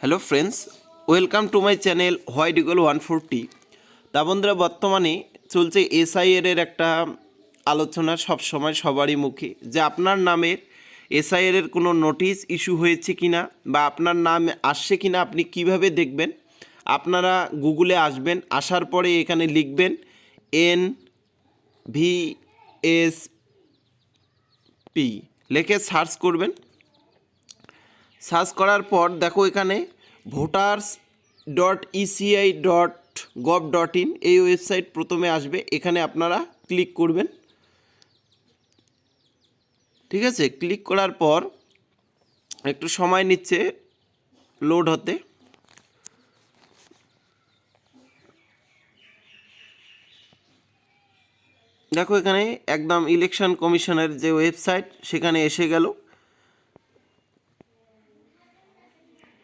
Hello friends welcome to my channel white eagle one forty তা বন্ধুরা, বর্তমানে চলছে এসআইএর এর একটা আলোচনা সব সময় সবারই মুখে, যে আপনার নামের এসআইএর এর কোনো নোটিশ ইস্যু হয়েছে কিনা বা আপনার নাম আসছে কিনা আপনি কীভাবে দেখবেন? আপনারা গুগলে আসবেন, আসার পরে এখানে লিখবেন এন ভি এস পি লিখে সার্চ করবেন। সার্চ করার পর দেখো এখানে voters dot ECI dot gov dot in এই ওয়েবসাইট প্রথমে আসবে। এখানে আপনারা ক্লিক করবেন। ঠিক আছে? ক্লিক করার পর একটু সময় নিচ্ছে লোড হতে। দেখো এখানে একদম ইলেকশন কমিশনের যে ওয়েবসাইট সেখানে এসে গেল।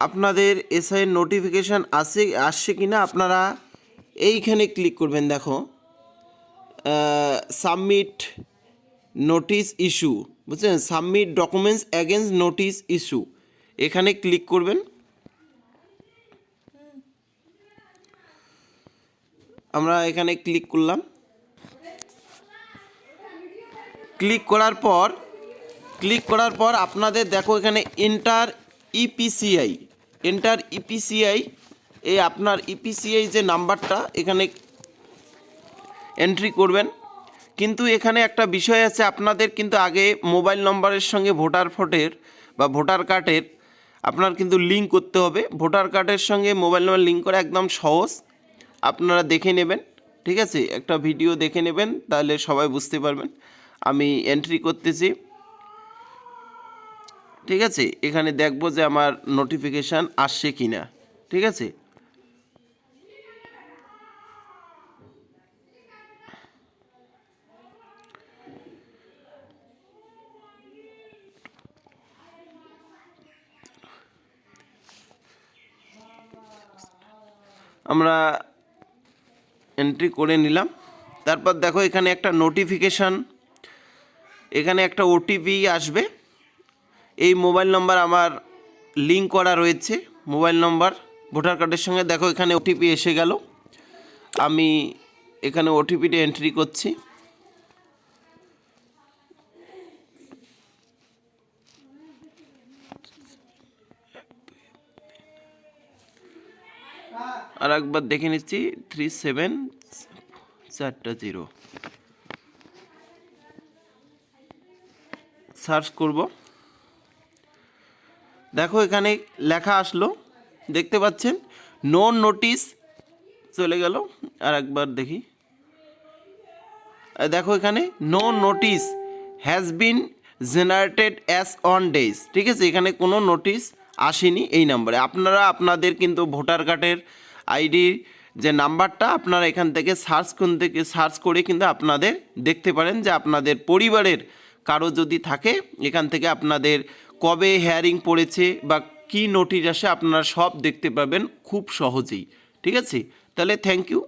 আপনাদের এসআইয়ের নোটিফিকেশান আসে, আসছে কি না আপনারা এইখানে ক্লিক করবেন, দেখো। সাবমিট নোটিস ইস্যু বুঝছেন? Submit documents against notice issue এখানে ক্লিক করবেন। আমরা এখানে ক্লিক করলাম। ক্লিক করার পর ক্লিক করার পর আপনাদের, দেখো এখানে এন্টার ইপিসিআই এন্টার ইপিসিআই এই আপনার ইপিসিআই যে নাম্বারটা, এখানে এন্ট্রি করবেন। কিন্তু এখানে একটা বিষয় আছে, আপনাদের কিন্তু আগে মোবাইল নম্বরের সঙ্গে ভোটার ফোটের বা ভোটার কার্ডের আপনার কিন্তু লিঙ্ক করতে হবে। ভোটার কার্ডের সঙ্গে মোবাইল নম্বর লিঙ্ক করা একদম সহজ। আপনারা দেখে নেবেন, ঠিক আছে? একটা ভিডিও দেখে নেবেন, তাহলে সবাই বুঝতে পারবেন। আমি এন্ট্রি করতেছি। ঠিক আছে? এখানে দেখব যে আমার নোটিফিকেশান আসছে কি না ঠিক আছে? আমরা এন্ট্রি করে নিলাম। তারপর দেখো এখানে একটা নোটিফিকেশান এখানে একটা ওটিপি আসবে। এই মোবাইল নম্বর আমার লিঙ্ক করা রয়েছে। মোবাইল নম্বর, ভোটার কার্ডের সঙ্গে দেখো এখানে ওটিপি এসে গেল। আমি এখানে ওটিপিটা এন্ট্রি করছি। আর একবার দেখে নিচ্ছি থ্রি সেভেন চারটা জিরো সার্চ করব। দেখো এখানে লেখা আসলো, দেখতে পাচ্ছেন? নো নোটিস চলে গেল। আর একবার দেখি। দেখো এখানে no notice has been generated as on days ঠিক আছে? এখানে কোনো নোটিশ আসেনি এই নাম্বারে আপনারা, আপনাদের কিন্তু ভোটার কার্ডের আইডি যে নাম্বারটা আপনারা এখান থেকে সার্চ কোন থেকে সার্চ করে কিন্তু আপনাদের দেখতে পারেন যে আপনাদের পরিবারের কারও যদি থাকে, এখান থেকে আপনাদের কবে হেয়ারিং পড়েছে বা কি নোটিশ আসে আপনারা সব দেখতে পাবেন খুব সহজেই, ঠিক আছে? তাহলে থ্যাংক ইউ